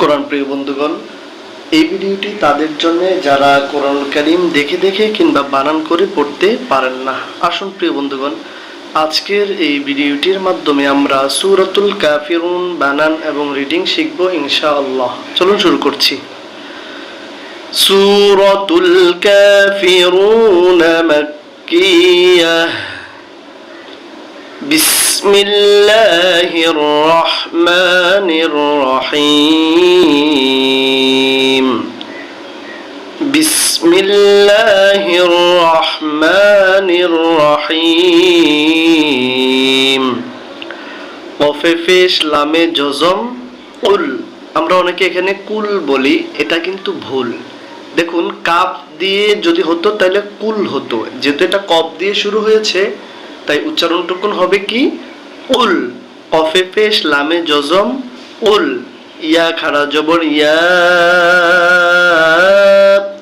কোরআন প্রিয় বন্ধুগণ, এই ভিডিওটি তাদের জন্য যারা কোরআন কারিম দেখে দেখে কিংবা বানান করে পড়তে পারেন না। আসুন প্রিয় বন্ধুগণ, আজকের এই ভিডিওটির মাধ্যমে আমরা সূরাতুল কাফিরুন বানান এবং রিডিং শিখব ইনশাআল্লাহ। চলুন শুরু করছি। সূরাতুল কাফিরুন মাক্কিয়াহ بسم الله الرحمن الرحيم بسم الله الرحمن الرحيم কফেফেশ লামে জজম কুল আমরা অনেকে এখানে কুল বলি এটা কিন্তু ভুল দেখুন কাপ দিয়ে যদি হতো তাহলে কুল হতো যেহেতু এটা কপ দিয়ে শুরু হয়েছে তাই উচ্চারণটুকুন হবে কি উল, কফে পেশ, লামে জজম, উল, ইয়া খাড়া জবর, ইয়া।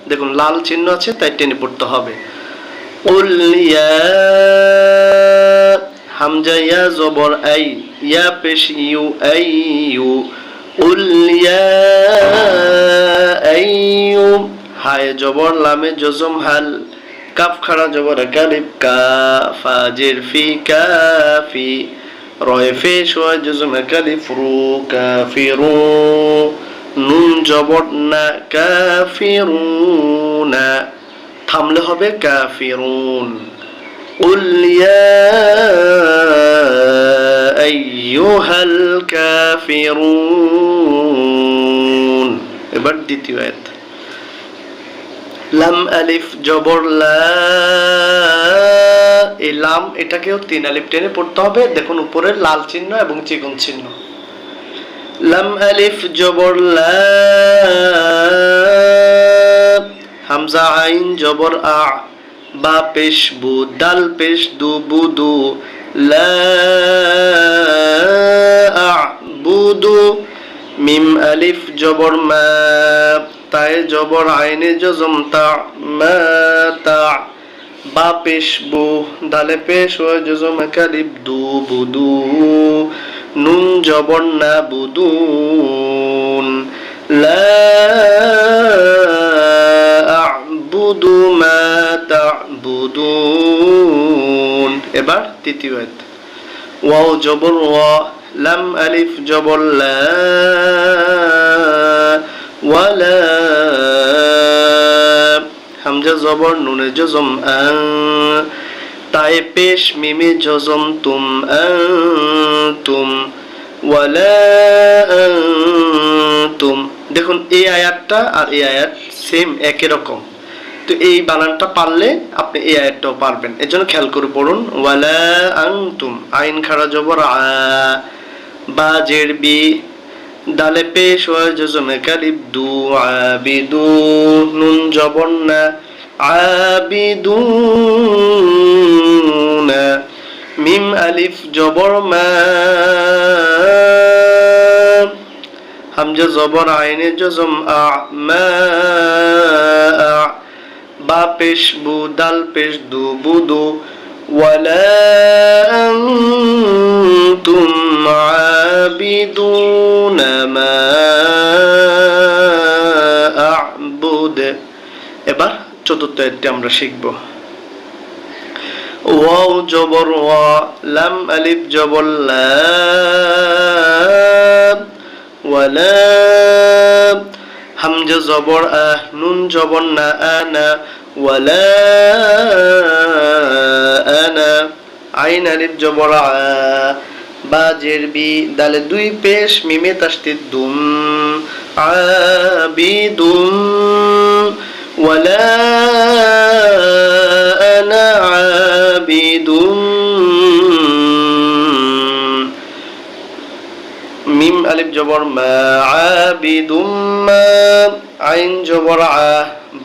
দেখুন, লাল চিহ্ন আছে, তাই টেনে পড়তে হবে। উল, ইয়া। হামজা, ইয়া, জবর, আই, ইয়া পেশ, ইউ, আই, ইউ। উল, ইয়া আইয়ু হায় জবর, লামে জজম, হাল। কাফ খাড়া জবর কালিব কা ফাজির ফি কাফি রয় ফে শোয় জজম কালিফ রু কাফিরু নুন জবর না কাফিরুনা থামলে হবে কাফিরুন قل يا أيها الكافرون এবার দ্বিতীয় আয়াত লাম আলিফ জবর লা এই লাম এটাকেও তিন আলিফ টেনে পড়তে হবে। দেখুন, উপরের লাল চিহ্ন এবং চিকন চিহ্ন। লাম আলিফ জবর লা, হামজা আইন জবর আ, বা পেশ বু দাল পেশ দু বুদু লা বুদু মিম আলিফ জবর মা, তায়ে জবর আইনে জজম তা, মা, তা। বা পেশ বু দালে পেশ ও জজম কালিব দু বুদু, নুন জবর না বুদুন। লা আ'বুদু মা তা'বুদুন। এবার তৃতীয় আয়াত। ওয়াও জবর লাম আলিফ জবর লা হামজা জবর, নুনে জজম আং তায়ে পেশ মিমে জজম তুম, আং, তুম তুম। দেখুন, এই আয়াতটা আর এই আয়াত সেম একই রকম। তো এই বানানটা পারলে আপনি এই আয়াতটাও পারবেন। এর জন্য খেয়াল করে পড়ুন, ওয়ালা আনতুম আইন খাড়া জবর, আ, বা জের, বি। দালে পেশ ওয়া জজমে কালিব, দু আবিদু নুন জবর না عابدون ميم ألف جبر ما همجة زبر عين جزم أع ما أع با پیش بو دل پیش دو بودو ولا أنتم عابدون ما أعبد চতুর্থ আয়াতটি আমরা শিখব। ওয়াও জবর ওয়া লাম আলিফ জবর লা ওয়ালা হামজা জবর আহ নুন জবর না আনা ওয়ালা আনা আইন আলিফ জবর আ, বা জের, বি, দালে দুই পেশ, মিমে তাসদিদ দুম আবিদুম জবর মা আবিদুম মা আইন জবর আ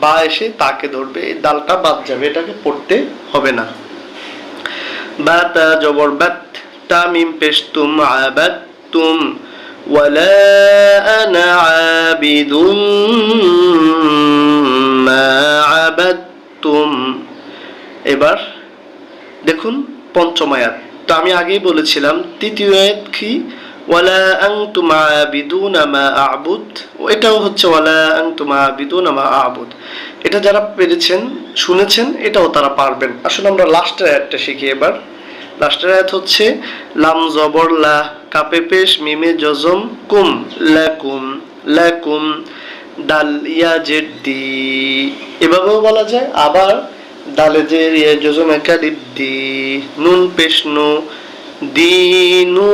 বা এসে তাকে ধরবে এই দালটা বাদ যাবে এটাকে পড়তে হবে না বা তা জবর বাত তা মিম পেশ তুম আবাদ তুম ولا أنا عابد ما عبدتم এবার দেখুন পঞ্চম আয়াত তো আমি আগেই বলেছিলাম তৃতীয় আয়াত কি ওয়ালা আনতুম আবিদুনা মা আ'বুদ। এটাও হচ্ছে ওয়ালা আনতুম আবিদুনা মা আ'বুদ। এটা যারা পেরেছেন, শুনেছেন, এটাও তারা পারবেন। আসলে আমরা লাস্টের আয়াতটা শিখি এবার। লাস্টের আয়াত হচ্ছে, লাম জবর লা, কাপে পেশ, মিমে জজম, কুম, লাকুম লাকুম, দাল ইয়া জেড দি এভাবেও বলা যায়, আবার দালে যে ইয়া জজম একালিপ দি নুন পেশ নু, দিনু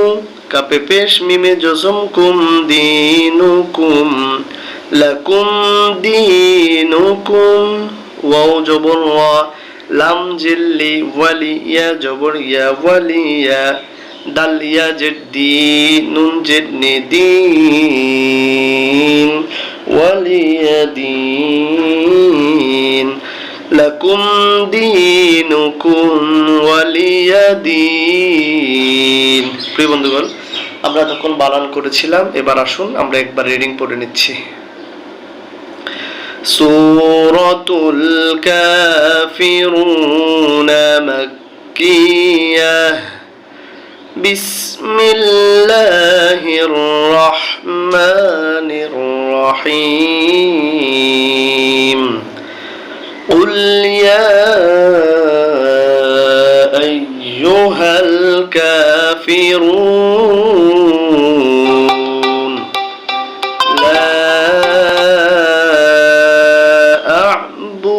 কাপে পেশ মিমে জজম কুম দিনু কুম লাকুম দিনুকুম। ওয়াও জবর ওয়া, লাম জিল্লি ওয়ালিয়া, জবর ইয়া ওয়ালিয়া, দাল ইয়া জেদ্দি নুন জেদনি দিন, ওয়ালিয়া দিন। লাকুম দিনুকুম, ওয়ালিয়া দিন। প্রিয় বন্ধুগণ আমরা তখন বানান করেছিলাম এবার আসুন আমরা একবার রিডিং পড়ে নিচ্ছি سورة الكافرون مكية بسم الله الرحمن الرحيم قل يا أيها الكافرون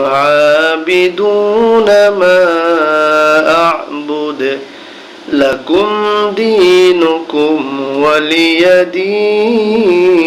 عابدون ما أعبد. لكم دينكم ولي دين.